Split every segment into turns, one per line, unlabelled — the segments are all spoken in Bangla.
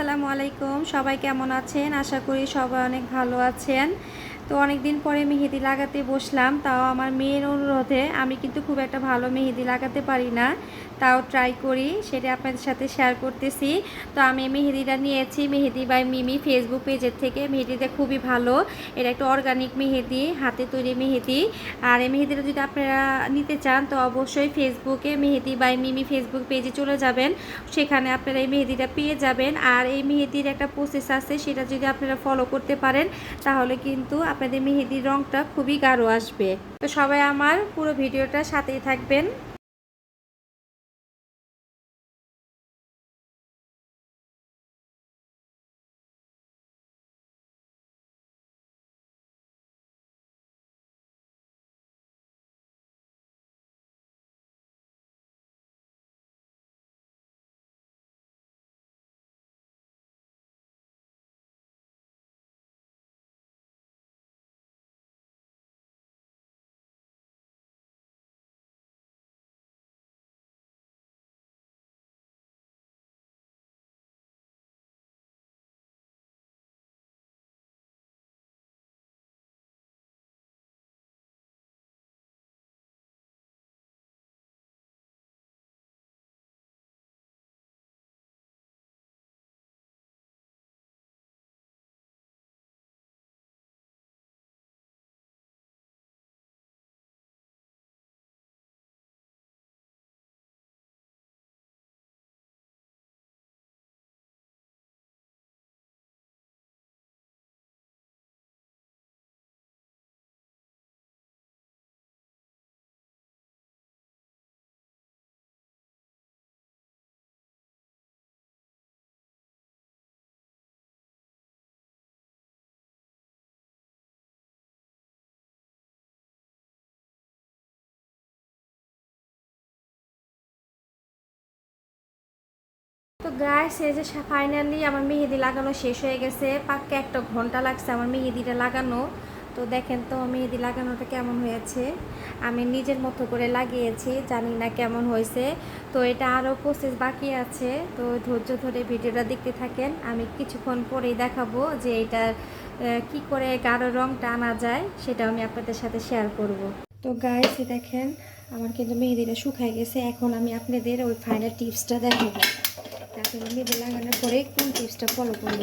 আসসালামু আলাইকুম। সবাই কেমন আছেন? আশা করি সবাই অনেক ভালো আছেন। তো অনেক দিন পরে মেহেদি লাগাতে বসলাম, তাও আমার মেয়ের অনুরোধে। আমি কিন্তু খুব একটা ভালো মেহেদি লাগাতে পারি না। তাও ট্রাই করি, সেটা আপনাদের সাথে শেয়ার করতেছি। তো আমি মেহেদিটা নিয়েছি, মেহেদি বাই মিমি ফেসবুক পেজের থেকে। মেহেদিটা খুবই ভালো, এটা একটা অর্গানিক মেহেদি, হাতে তৈরি মেহেদি। আর এই মেহেদিটা যদি আপনারা নিতে চান, তো অবশ্যই ফেসবুকে মেহেদি বাই মিমি ফেসবুক পেজে চলে যাবেন। সেখানে আপনারা এই মেহেদিটা পেয়ে যাবেন। আর এই মেহেদির একটা প্রসেস আছে, সেটা যদি আপনারা ফলো করতে পারেন, তাহলে কিন্তু আপনাদের মেহেদির রঙটা খুবই গাঢ় আসবে। তো সবাই আমার পুরো ভিডিওটা সাথেই থাকবেন। তো গাইস এই যে ফাইনালি আমার মেহেদি লাগানো শেষ হয়ে গেছে। পাক্কা একটা ঘণ্টা লাগছে আমার মেহেদিটা লাগানো। তো দেখেন তো মেহেদি লাগানোটা কেমন হয়েছে। আমি নিজের মতো করে লাগিয়েছি, জানি না কেমন হয়েছে। তো এটা আরও প্রসেস বাকি আছে। তো ধৈর্য ধরে ভিডিওটা দেখতে থাকেন। আমি কিছুক্ষণ পরেই দেখাবো যে এটা কি করে গাঢ় রঙটা আনা যায় সেটা আমি আপনাদের সাথে শেয়ার করব। তো গাইস দেখেন, আমার কিন্তু মেহেদিটা শুকায় গেছে। এখন আমি আপনাদের ওই ফাইনাল টিপসটা দেখাবো। তারপরে মেহেদি লাগানোর পরে কোন টিপসটা ফলো করব।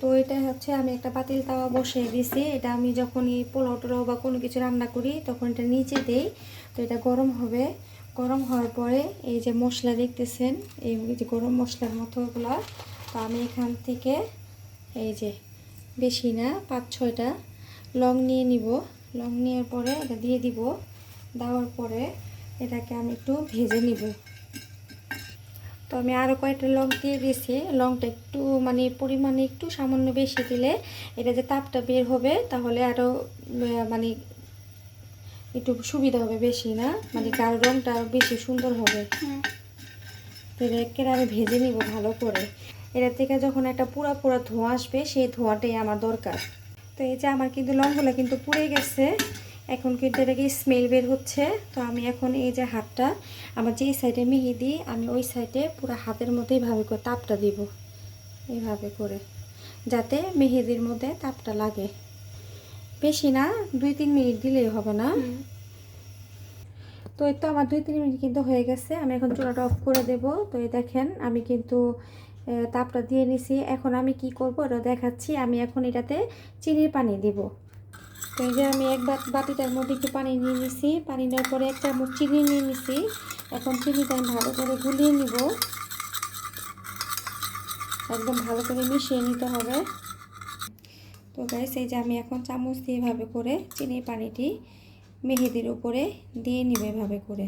তো এটা হচ্ছে আমি একটা পাতিল তাওয়া বসিয়ে দিছি। এটা আমি যখনই পোলাও টোলাও বা কোনো কিছু রান্না করি, তখন এটা নিচে দেই। তো এটা গরম হবে। গরম হওয়ার পরে এই যে মশলা দেখতেছেন, এই যে গরম মশলার মতো ওগুলো তো আমি এখান থেকে এই যে বেশি না, পাঁচ ছয়টা লং নিয়ে নিব। লং নেওয়ার পরে এটা দিয়ে দিব। দেওয়ার পরে এটাকে আমি একটু ভেজে নিব। তো আমি আরও কয়েকটা লং দিয়ে দিয়েছি। লংটা একটু মানে পরিমাণে একটু সামান্য বেশি দিলে এটা যে তাপটা বের হবে তাহলে আরও মানে একটু সুবিধা হবে বেশি না? মানে গাঢ় রঙটা আরও বেশি সুন্দর হবে। তো এটাকে আমি ভেজে নিব ভালো করে। এটা থেকে যখন একটা পুরা পুরা ধোঁয়া আসবে সেই ধোঁয়াটাই আমার দরকার। তো এই যে আমার কিন্তু লংগুলো কিন্তু পুড়ে গেছে। এখন কিন্তু এটাকে স্মেল বের হচ্ছে। তো আমি এখন এই যে হাতটা আমার যেই সাইডে মেহেদি আমি ওই সাইডে পুরো হাতের মধ্যে এইভাবে করে তাপটা দিব। এইভাবে করে যাতে মেহেদির মধ্যে তাপটা লাগে। বেশি না দুই তিন মিনিট দিলেই হবে না। তো এই তো আমার দুই তিন মিনিট কিন্তু হয়ে গেছে আমি এখন চুলাটা অফ করে দেব। তো এই দেখেন আমি কিন্তু তাপটা দিয়ে নিছি। এখন আমি কি করব? এটা দেখাচ্ছি। আমি এখন এটাতে চিনির পানি দিব। তো এই যে আমি এক বাটিটার মধ্যে একটু পানি নিয়ে নিছি। পানি নেওয়ার পরে এক চামচ চিনি নিয়ে নিছি। এখন চিনিটা আমি ভালো করে গুলিয়ে নিব। একদম ভালো করে মিশিয়ে নিতে হবে। তো গাইস এই যে আমি এখন চামচ দিয়ে এভাবে করে চিনির পানিটি মেহেদির উপরে দিয়ে নিব এভাবে করে।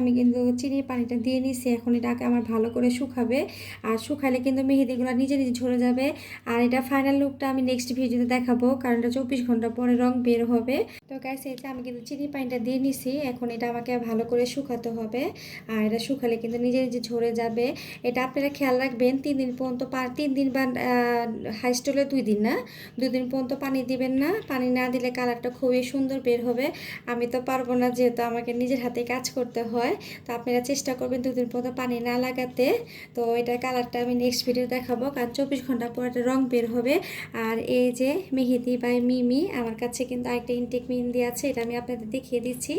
আমি কিন্তু চিনির পানিটা দিয়ে নিছি। এখন এটাকে আমার ভালো করে শুকাবে। আর শুকালে কিন্তু মেহেদিগুলো নিজে নিজে ঝরে যাবে। আর এটা ফাইনাল লুকটা আমি নেক্সট ভিডিওতে দেখাবো, কারণ এটা চব্বিশ ঘণ্টা পরে রং বের হবে। তো গাইস এই আমি কিন্তু চিনি পানিটা দিয়ে নিছি। এখন এটা আমাকে ভালো করে শুকাতে হবে। আর এটা শুকালে কিন্তু নিজে নিজে ঝরে যাবে। এটা আপনারা খেয়াল রাখবেন, তিন দিন পর্যন্ত তিন দিন বা হাইস্ট হলে দুই দিন না। দুই দিন পর্যন্ত পানি দিবেন না। পানি না দিলে কালারটা খুবই সুন্দর বের হবে। আমি তো পারব না, যেহেতু আমাকে নিজের হাতে কাজ করতে হয়। তো আপনারা চেষ্টা করবেন দুদিন পর পানি না লাগাতে। তো এটা কালারটা আমি নেক্সট ভিডিও দেখাবো, কারণ চব্বিশ ঘণ্টা পর একটা রং বের হবে। আর এই যে মেহেদি বাই মিমি, আমার কাছে কিন্তু আরেকটা ইনটেক মেহেদি আছে, এটা আমি আপনাদের দেখিয়ে দিচ্ছি।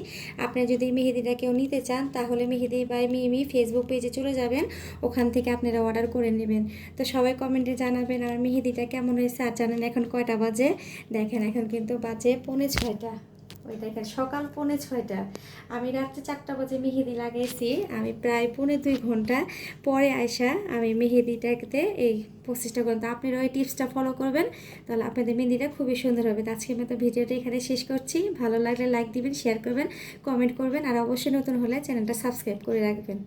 আপনারা যদি মেহেদিটা কেউ নিতে চান, তাহলে মেহেদি বাই মিমি ফেসবুক পেজে চলে যাবেন, ওখান থেকে আপনারা অর্ডার করে নেবেন। তো সবাই কমেন্টে জানাবেন, আর মেহেদিটা কেমন হয়েছে? আর জানেন এখন কয়টা বাজে? দেখেন, এখন কিন্তু বাজে পৌনে ছয়টা। ওই দেখেন, সকাল পৌনে ছয়টা। আমি রাত্রে চারটা বাজে মেহেদি লাগিয়েছি আমি প্রায় পৌনে দুই ঘণ্টা পরে আসা আমি মেহেদিটাকে এই প্রচেষ্টা করলাম তো আপনারা ওই টিপসটা ফলো করবেন, তাহলে আপনাদের মেহেদিটা খুবই সুন্দর হবে। তো আজকের মতো ভিডিওটা এখানে শেষ করছি। ভালো লাগলে লাইক দিবেন শেয়ার করবেন কমেন্ট করবেন, আর অবশ্যই নতুন হলে চ্যানেলটা সাবস্ক্রাইব করে রাখবেন।